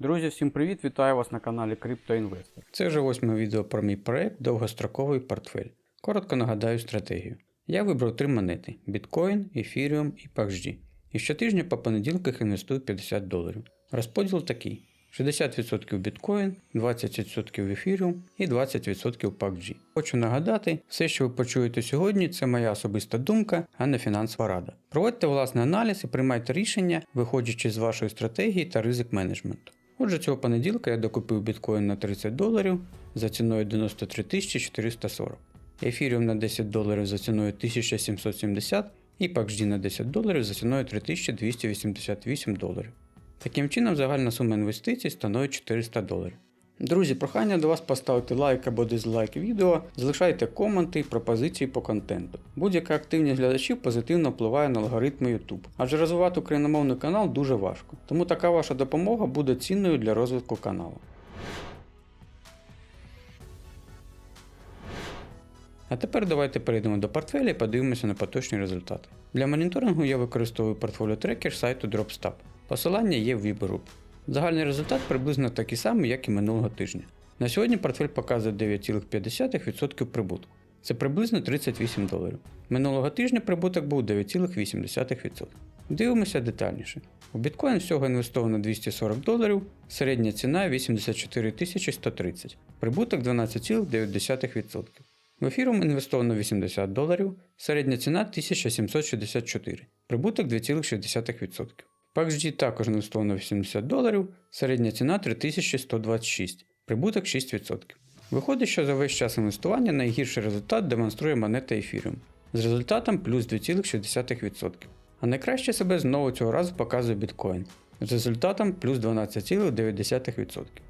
Друзі, всім привіт! Вітаю вас на каналі CryptoInvestor. Це вже восьме відео про мій проект Довгостроковий портфель. Коротко нагадаю стратегію. Я вибрав три монети: Bitcoin, Ethereum і PAXG. І щотижня по понеділках інвестую 50 доларів. Розподіл такий: 60% Bitcoin, 20% Ethereum і 20% PAXG. Хочу нагадати, все, що ви почуєте сьогодні, це моя особиста думка, а не фінансова рада. Проводьте власний аналіз і приймайте рішення, виходячи з вашої стратегії та ризик менеджменту. Отже, цього понеділка я докупив біткоін на 30 доларів за ціною 93 440, ефіріум на 10 доларів за ціною 1770 і PAXD на 10 доларів за ціною 3288 доларів. Таким чином, загальна сума інвестицій становить 400 доларів. Друзі, прохання до вас поставити лайк або дизлайк відео, залишайте коменти і пропозиції по контенту. Будь-яка активність глядачів позитивно впливає на алгоритми YouTube, адже розвивати україномовний канал дуже важко, тому така ваша допомога буде цінною для розвитку каналу. А тепер давайте перейдемо до портфеля і подивимося на поточні результати. Для моніторингу я використовую портфоліо трекер сайту DropStab. Посилання є в віб-групі. Загальний результат приблизно такий самий, як і минулого тижня. На сьогодні портфель показує 9,5% прибутку. Це приблизно 38 доларів. Минулого тижня прибуток був 9,8%. Дивимося детальніше. У біткоін всього інвестовано 240 доларів, середня ціна 84 130, прибуток 12,9%. В ефірум інвестовано 80 доларів, середня ціна 1764, прибуток 2,6%. PAXG також інвестовано 80 доларів, середня ціна 3126, прибуток 6%. Виходить, що за весь час інвестування найгірший результат демонструє монета Ethereum з результатом плюс 2,6%. А найкраще себе знову цього разу показує біткоін з результатом плюс 12,9%.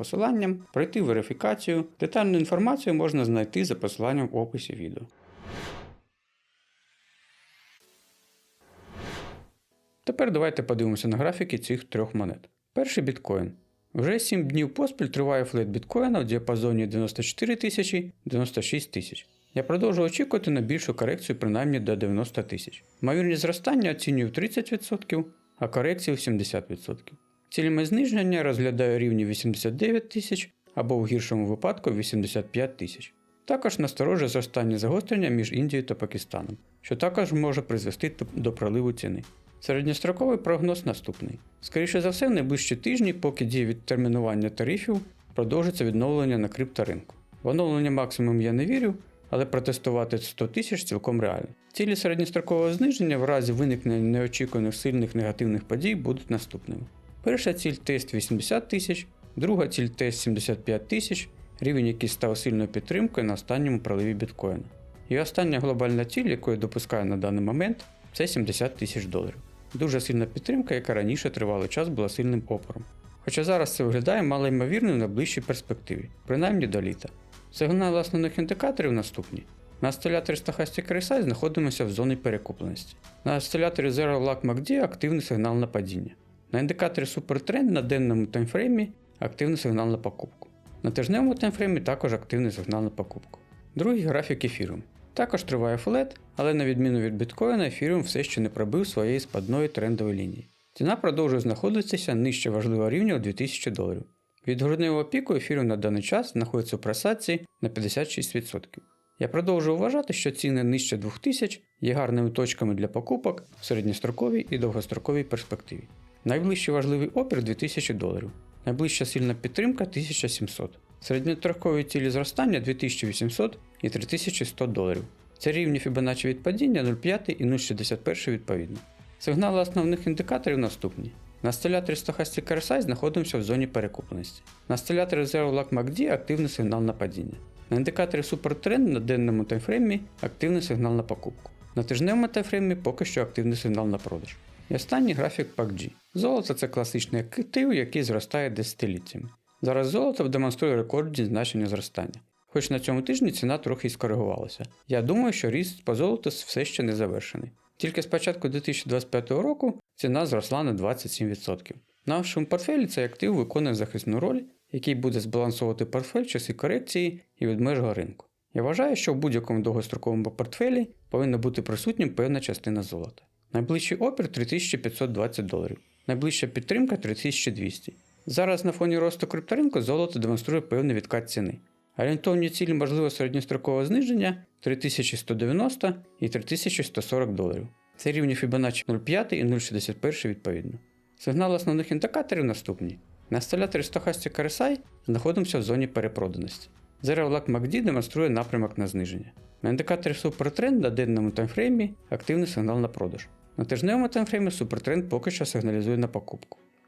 посиланням, пройти верифікацію. Детальну інформацію можна знайти за посиланням в описі відео. Тепер давайте подивимося на графіки цих трьох монет. Перший біткоін. Вже 7 днів поспіль триває флет біткоїна в діапазоні 94 тисячі 96 тисяч. Я продовжую очікувати на більшу корекцію принаймні до 90 тисяч. Ймовірність зростання оцінюю в 30%, а корекцію в 70%. Цілями зниження розглядаю рівні 89 тисяч або в гіршому випадку 85 тисяч. Також насторожує зростання загострення між Індією та Пакистаном, що також може призвести до проливу ціни. Середньостроковий прогноз наступний. Скоріше за все, в найближчі тижні, поки діє відтермінування тарифів, продовжиться відновлення на крипторинку. В оновлення максимум я не вірю, але протестувати 100 тисяч цілком реально. Цілі середньострокового зниження в разі виникнення неочікуваних сильних негативних подій будуть наступними. Перша ціль тест 80 тисяч, друга ціль тест 75 тисяч, рівень який став сильною підтримкою на останньому проливі біткоїна. І остання глобальна ціль, яку я допускаю на даний момент, це 70 тисяч доларів. Дуже сильна підтримка, яка раніше тривалий час була сильним опором. Хоча зараз це виглядає малоймовірним на ближчій перспективі, принаймні до літа. Сигнали основних індикаторів наступні. На осциляторі Stochastic RSI знаходимося в зоні перекупленості. На осциляторі Zero Luck MACD активний сигнал на падіння. На індикаторі Supertrend на денному таймфреймі активний сигнал на покупку. На тижневому таймфреймі також активний сигнал на покупку. Другий графік ефірум. Також триває флет, але на відміну від біткоїна, ефіріум все ще не пробив своєї спадної трендової лінії. Ціна продовжує знаходитися нижче важливого рівня у 2000 доларів. Від грудневого піку ефіріум на даний час знаходиться у просадці на 56%. Я продовжую вважати, що ціни нижче 2000 є гарними точками для покупок в середньостроковій і довгостроковій перспективі. Найближчий важливий опір 2000 доларів, найближча сильна підтримка 1700, середньострокові цілі зростання 2800 і 3100 доларів. Це рівні Fibonacci від падіння 0,5 і 0,61 відповідно. Сигнали основних індикаторів наступні. На стиляторі Stochastic RSI знаходимося в зоні перекупленості. На стиляторі Zero Luck MACD активний сигнал на падіння. На індикаторі Supertrend на денному таймфреймі активний сигнал на покупку. На тижневому таймфреймі поки що активний сигнал на продаж. І останній графік PUBG. Золото це класичний актив, який зростає десятиліттями. Зараз золото демонструє рекордні значення зростання. Хоч на цьому тижні ціна трохи і скоригувалася. Я думаю, що ріст по золоту все ще не завершений. Тільки з початку 2025 року ціна зросла на 27%. В нашому портфелі цей актив виконує захисну роль, який буде збалансовувати портфель часи корекції і відмежого ринку. Я вважаю, що в будь-якому довгостроковому портфелі повинна бути присутнім певна частина золота. Найближчий опір 3520 доларів, найближча підтримка 3200. Зараз на фоні росту крипторинку золото демонструє певний відкат ціни. Орієнтовні цілі можливо середньострокового зниження 3190 і 3140 доларів. Це рівні Fibonacci 0,5 і 0,61 відповідно. Сигнали основних індикаторів наступні. На інсталяторі Stochastic RSI знаходимося в зоні перепроданості. Zero Black MACD демонструє напрямок на зниження. На індикаторі Supertrend на денному таймфреймі активний сигнал на продаж. На тижневому таймфреймі супертренд поки що сигналізує на покупку.